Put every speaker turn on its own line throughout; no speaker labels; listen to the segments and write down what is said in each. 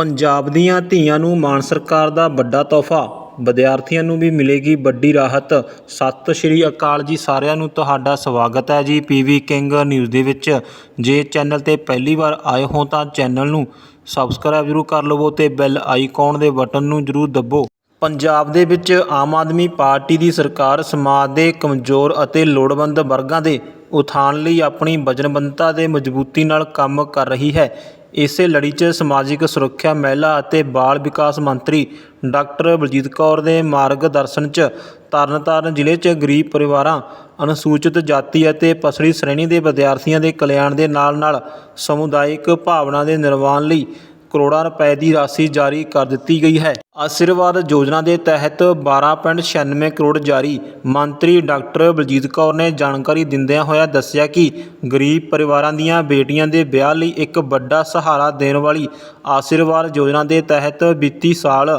ਪੰਜਾਬ ਦੀਆਂ ਧੀਆਂ ਨੂੰ ਮਾਣ ਸਰਕਾਰ ਦਾ ਵੱਡਾ ਤੋਹਫ਼ਾ। ਵਿਦਿਆਰਥੀਆਂ ਨੂੰ ਵੀ ਮਿਲੇਗੀ ਵੱਡੀ ਰਾਹਤ। ਸਤਿ ਸ਼੍ਰੀ ਅਕਾਲ ਜੀ ਸਾਰਿਆਂ ਨੂੰ, ਤੁਹਾਡਾ ਸਵਾਗਤ ਹੈ ਜੀ ਪੀਵੀ ਕਿੰਗ ਨਿਊਜ਼ ਦੇ ਵਿੱਚ। ਜੇ ਚੈਨਲ ਤੇ ਪਹਿਲੀ ਵਾਰ ਆਏ ਹੋ ਤਾਂ ਚੈਨਲ ਨੂੰ ਸਬਸਕ੍ਰਾਈਬ ਜ਼ਰੂਰ ਕਰ ਲਵੋ ਤੇ ਬੈਲ ਆਈਕਨ ਦੇ ਬਟਨ ਨੂੰ ਜ਼ਰੂਰ ਦੱਬੋ। ਪੰਜਾਬ ਦੇ ਵਿੱਚ ਆਮ ਆਦਮੀ ਪਾਰਟੀ ਦੀ ਸਰਕਾਰ ਸਮਾਜ ਦੇ ਕਮਜ਼ੋਰ ਅਤੇ ਲੋੜਵੰਦ ਵਰਗਾਂ ਦੇ ਉਥਾਨ ਲਈ ਆਪਣੀ ਵਚਨਬੱਧਤਾ ਦੇ ਮਜ਼ਬੂਤੀ ਨਾਲ ਕੰਮ ਕਰ ਰਹੀ ਹੈ। ਇਸੇ ਲੜੀ 'ਚ ਸਮਾਜਿਕ ਸੁਰੱਖਿਆ ਮਹਿਲਾ ਅਤੇ ਬਾਲ ਵਿਕਾਸ ਮੰਤਰੀ ਡਾਕਟਰ ਬਲਜੀਤ ਕੌਰ ਦੇ ਮਾਰਗਦਰਸ਼ਨ 'ਚ ਤਰਨਤਾਰਨ ਜ਼ਿਲ੍ਹੇ 'ਚ ਗਰੀਬ ਪਰਿਵਾਰਾਂ, ਅਨੁਸੂਚਿਤ ਜਾਤੀ ਅਤੇ ਪਛੜੀ ਸ਼੍ਰੇਣੀ ਦੇ ਵਿਦਿਆਰਥੀਆਂ ਦੇ ਕਲਿਆਣ ਦੇ ਨਾਲ-ਨਾਲ ਸਮੁਦਾਇਕ ਭਾਵਨਾ ਦੇ ਨਿਰਮਾਣ ਲਈ ਕਰੋੜਾਂ ਰੁਪਏ ਦੀ ਰਾਸ਼ੀ ਜਾਰੀ ਕਰ ਦਿੱਤੀ ਗਈ ਹੈ। ਆਸ਼ੀਰਵਾਦ ਯੋਜਨਾ ਦੇ ਤਹਿਤ 12.96 ਕਰੋੜ ਜਾਰੀ। ਮੰਤਰੀ ਡਾਕਟਰ ਬਲਜੀਤ ਕੌਰ ਨੇ ਜਾਣਕਾਰੀ ਦਿੰਦਿਆਂ ਹੋਇਆ ਦੱਸਿਆ ਕਿ ਗਰੀਬ ਪਰਿਵਾਰਾਂ ਦੀਆਂ ਬੇਟੀਆਂ ਦੇ ਵਿਆਹ ਲਈ ਇੱਕ ਵੱਡਾ ਸਹਾਰਾ ਦੇਣ ਵਾਲੀ ਆਸ਼ੀਰਵਾਦ ਯੋਜਨਾ ਦੇ ਤਹਿਤ ਵਿੱਤੀ ਸਾਲ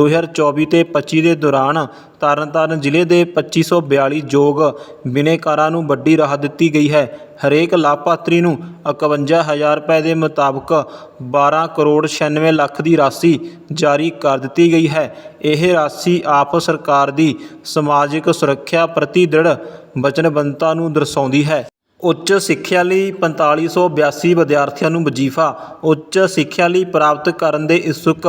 2024 ਤੇ 25 ਦੇ ਦੌਰਾਨ ਤਰਨਤਾਰਨ ਜ਼ਿਲ੍ਹੇ ਦੇ 2542 ਯੋਗ ਬਿਨੇਕਾਰਾਂ ਨੂੰ ਵੱਡੀ ਰਾਹਤ ਦਿੱਤੀ ਗਈ ਹੈ। ਹਰੇਕ ਲਾਭਪਾਤਰੀ ਨੂੰ 51000 ਰੁਪਏ ਦੇ ਮੁਤਾਬਕ 12 ਕਰੋੜ 96 ਲੱਖ ਦੀ ਰਾਸ਼ੀ ਜਾਰੀ ਕਰ ਦਿੱਤੀ ਗਈ ਹੈ। ਇਹ ਰਾਸ਼ੀ ਆਪ ਸਰਕਾਰ ਦੀ ਸਮਾਜਿਕ ਸੁਰੱਖਿਆ ਪ੍ਰਤੀ ਦ੍ਰਿੜ ਵਚਨਬੱਧਤਾ ਨੂੰ ਦਰਸਾਉਂਦੀ ਹੈ। ਉੱਚ ਸਿੱਖਿਆ ਲਈ 4582 ਵਿਦਿਆਰਥੀਆਂ ਨੂੰ ਵਜ਼ੀਫਾ, ਉੱਚ ਸਿੱਖਿਆ ਲਈ ਪ੍ਰਾਪਤ ਕਰਨ ਦੇ ਇਛੁੱਕ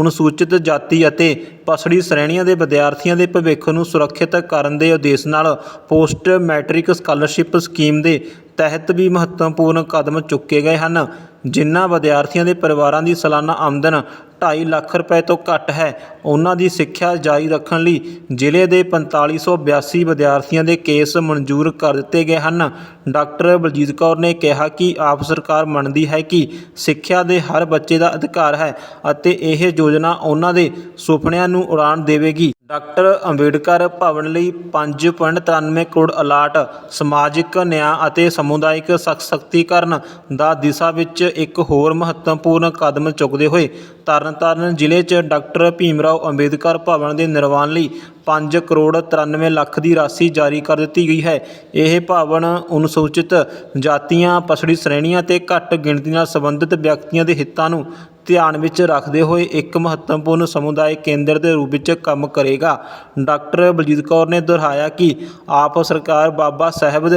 ਅਨੁਸੂਚਿਤ ਜਾਤੀ ਅਤੇ ਪਛੜੀ ਸ਼੍ਰੇਣੀਆਂ ਦੇ ਵਿਦਿਆਰਥੀਆਂ ਦੇ ਭਵਿੱਖ ਨੂੰ ਸੁਰੱਖਿਅਤ ਕਰਨ ਦੇ ਉਦੇਸ਼ ਨਾਲ ਪੋਸਟ ਮੈਟ੍ਰਿਕ ਸਕਾਲਰਸ਼ਿਪ ਸਕੀਮ ਦੇ ਤਹਿਤ ਵੀ ਮਹੱਤਵਪੂਰਨ ਕਦਮ ਚੁੱਕੇ ਗਏ ਹਨ, ਜਿਨ੍ਹਾਂ ਵਿਦਿਆਰਥੀਆਂ ਦੇ ਪਰਿਵਾਰਾਂ ਦੀ ਸਾਲਾਨਾ ਆਮਦਨ 2.5 ਲੱਖ ਰੁਪਏ ਤੋਂ ਘੱਟ ਹੈ। ਉਹਨਾਂ ਦੀ ਸਿੱਖਿਆ ਜਾਰੀ ਰੱਖਣ ਲਈ ਜ਼ਿਲ੍ਹੇ ਦੇ 4582 ਵਿਦਿਆਰਥੀਆਂ ਦੇ ਕੇਸ ਮਨਜ਼ੂਰ ਕਰ ਦਿੱਤੇ ਗਏ ਹਨ। ਡਾਕਟਰ ਬਲਜੀਤ ਕੌਰ ਨੇ ਕਿਹਾ ਕਿ ਆਪ ਸਰਕਾਰ ਮੰਨਦੀ ਹੈ ਕਿ ਸਿੱਖਿਆ ਦੇ ਹਰ ਬੱਚੇ ਦਾ ਅਧਿਕਾਰ ਹੈ ਅਤੇ ਇਹ ਯੋਜਨਾ ਉਹਨਾਂ ਦੇ ਸੁਪਨਿਆਂ ਨੂੰ ਉਡਾਣ ਦੇਵੇਗੀ। ਡਾਕਟਰ ਅੰਬੇਡਕਰ ਭਵਨ ਲਈ 5.93 ਕਰੋੜ ਅਲਾਟ ਸਮਾਜਿਕ, ਨਿਆਂ ਅਤੇ ਸਮੁਦਾਇਕ ਸਸ਼ਕਤੀਕਰਨ ਦਾ ਦਿਸ਼ਾ ਵਿੱਚ ਇੱਕ ਹੋਰ ਮਹੱਤਵਪੂਰਨ ਕਦਮ ਚੁੱਕਦੇ ਹੋਏ ਤਰਨਤਾਰਨ ਜ਼ਿਲ੍ਹੇ 'ਚ ਡਾਕਟਰ ਭੀਮਰਾਓ ਅੰਬੇਦਕਰ ਭਵਨ ਦੇ ਨਿਰਮਾਣ ਲਈ 5 ਕਰੋੜ 93 ਲੱਖ ਦੀ ਰਾਸ਼ੀ ਜਾਰੀ ਕਰ ਦਿੱਤੀ ਗਈ ਹੈ। ਇਹ ਭਵਨ ਅਨੁਸੂਚਿਤ ਜਾਤੀਆਂ, ਪਛੜੀ ਸ਼੍ਰੇਣੀਆਂ ਅਤੇ ਘੱਟ ਗਿਣਤੀ ਨਾਲ ਸੰਬੰਧਿਤ ਵਿਅਕਤੀਆਂ ਦੇ ਹਿੱਤਾਂ ਨੂੰ ਧਿਆਨ ਵਿੱਚ ਰੱਖਦੇ ਹੋਏ ਇੱਕ ਮਹੱਤਵਪੂਰਨ ਸਮੁਦਾਇਕ ਕੇਂਦਰ ਦੇ ਰੂਪ ਵਿੱਚ ਕੰਮ ਕਰੇਗਾ। ਡਾਕਟਰ ਬਲਜੀਤ ਕੌਰ ਨੇ ਦੁਹਰਾਇਆ ਕਿ ਆਪ ਸਰਕਾਰ ਬਾਬਾ ਸਾਹਿਬ,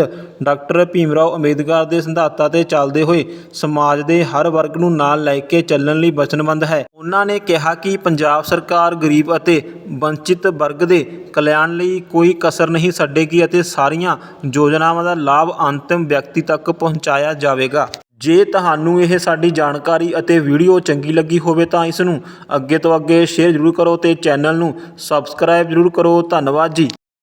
ਡਾਕਟਰ ਭੀਮ ਰਾਓ ਅੰਬੇਦਕਰ ਦੇ ਸਿਧਾਂਤਾਂ ਤੇ ਚੱਲਦੇ ਹੋਏ ਸਮਾਜ ਦੇ ਹਰ ਵਰਗ ਨੂੰ ਨਾਲ ਲੈ ਕੇ ਚੱਲਣ ਲਈ ਵਚਨਬੱਧ ਹੈ। ਉਹਨਾਂ ਨੇ ਕਿਹਾ ਕਿ ਪੰਜਾਬ ਸਰਕਾਰ ਗਰੀਬ ਅਤੇ ਵੰਚਿਤ ਵਰਗ ਦੇ ਕਲਿਆਣ ਲਈ ਕੋਈ ਕਸਰ ਨਹੀਂ ਛੱਡੇਗੀ ਅਤੇ ਸਾਰੀਆਂ ਯੋਜਨਾਵਾਂ ਦਾ ਲਾਭ ਅੰਤਿਮ ਵਿਅਕਤੀ ਤੱਕ ਪਹੁੰਚਾਇਆ ਜਾਵੇਗਾ। ਜੇ ਤੁਹਾਨੂੰ ਇਹ ਸਾਡੀ ਜਾਣਕਾਰੀ ਅਤੇ ਵੀਡੀਓ ਚੰਗੀ ਲੱਗੀ ਹੋਵੇ ਤਾਂ ਇਸ ਨੂੰ ਅੱਗੇ ਤੋਂ ਅੱਗੇ ਸ਼ੇਅਰ ਜ਼ਰੂਰ ਕਰੋ ਅਤੇ ਚੈਨਲ ਨੂੰ ਸਬਸਕ੍ਰਾਈਬ ਜ਼ਰੂਰ ਕਰੋ। ਧੰਨਵਾਦ ਜੀ।